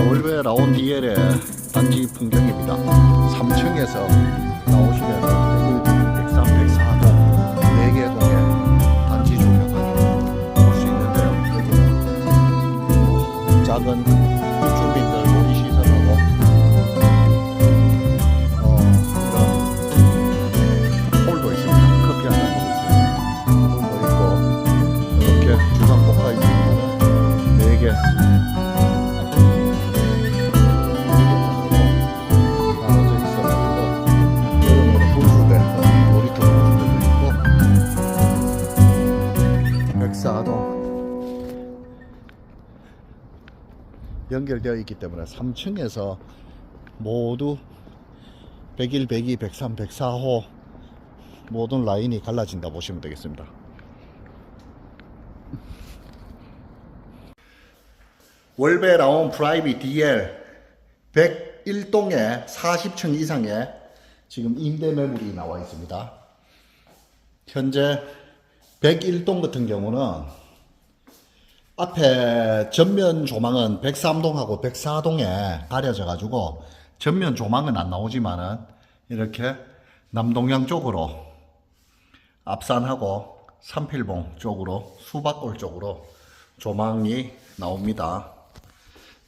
올베 라온 디엘의 단지 풍경입니다. 3층에서 나오시면 103, 104동 4개 동의 단지 조경을 볼 수 있는데요. 작은 입주민들 놀이시설하고 어, 이런 홀도 있습니다. 커피 먹을 수 있는 홀도 있고 이렇게 주상 복합 있습니다. 4개 연결되어 있기 때문에 3층에서 모두 101, 102, 103, 104호 모든 라인이 갈라진다 보시면 되겠습니다. 월베 라온 프라이빗 DL 101동에 40층 이상의 지금 임대 매물이 나와 있습니다. 현재 101동 같은 경우는 앞에 전면 조망은 103동하고 104동에 가려져 가지고 전면 조망은 안 나오지만은 이렇게 남동향 쪽으로 앞산하고 삼필봉 쪽으로 수박골 쪽으로 조망이 나옵니다.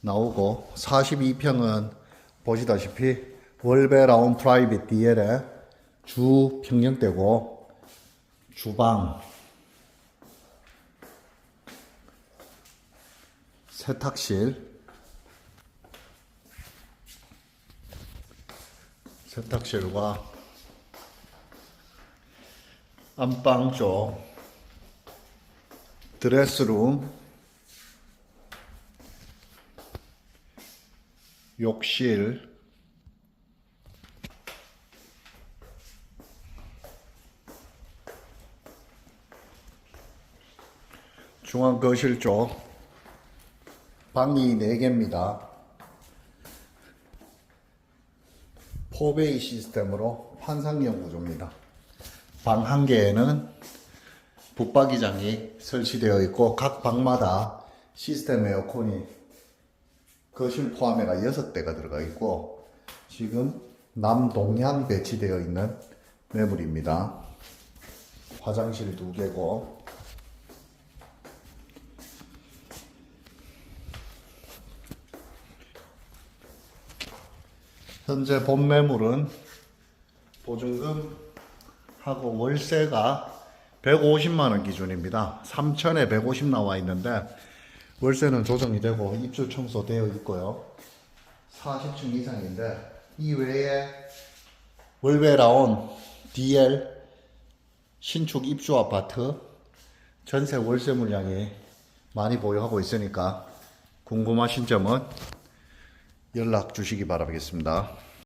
나오고 42평은 보시다시피 월베라운 프라이빗 DL의 주 평형대고 주방 세탁실. 세탁실과 안방 쪽 드레스룸 욕실 중앙 거실 쪽 방이 4개입니다. 포베이 시스템으로 환상형 구조입니다. 방 한 개에는 붙박이장이 설치되어 있고 각 방마다 시스템 에어컨이 거실 포함해가 6대가 들어가 있고 지금 남동향 배치되어 있는 매물입니다. 화장실 두 개고 현재 본 매물은 보증금 하고 월세가 150만 원 기준입니다. 3천에 150 나와 있는데 월세는 조정이 되고 입주 청소되어 있고요. 40층 이상인데 이 외에 월베라온 DL 신축 입주 아파트 전세 월세 물량이 많이 보유하고 있으니까 궁금하신 점은 연락 주시기 바라겠습니다.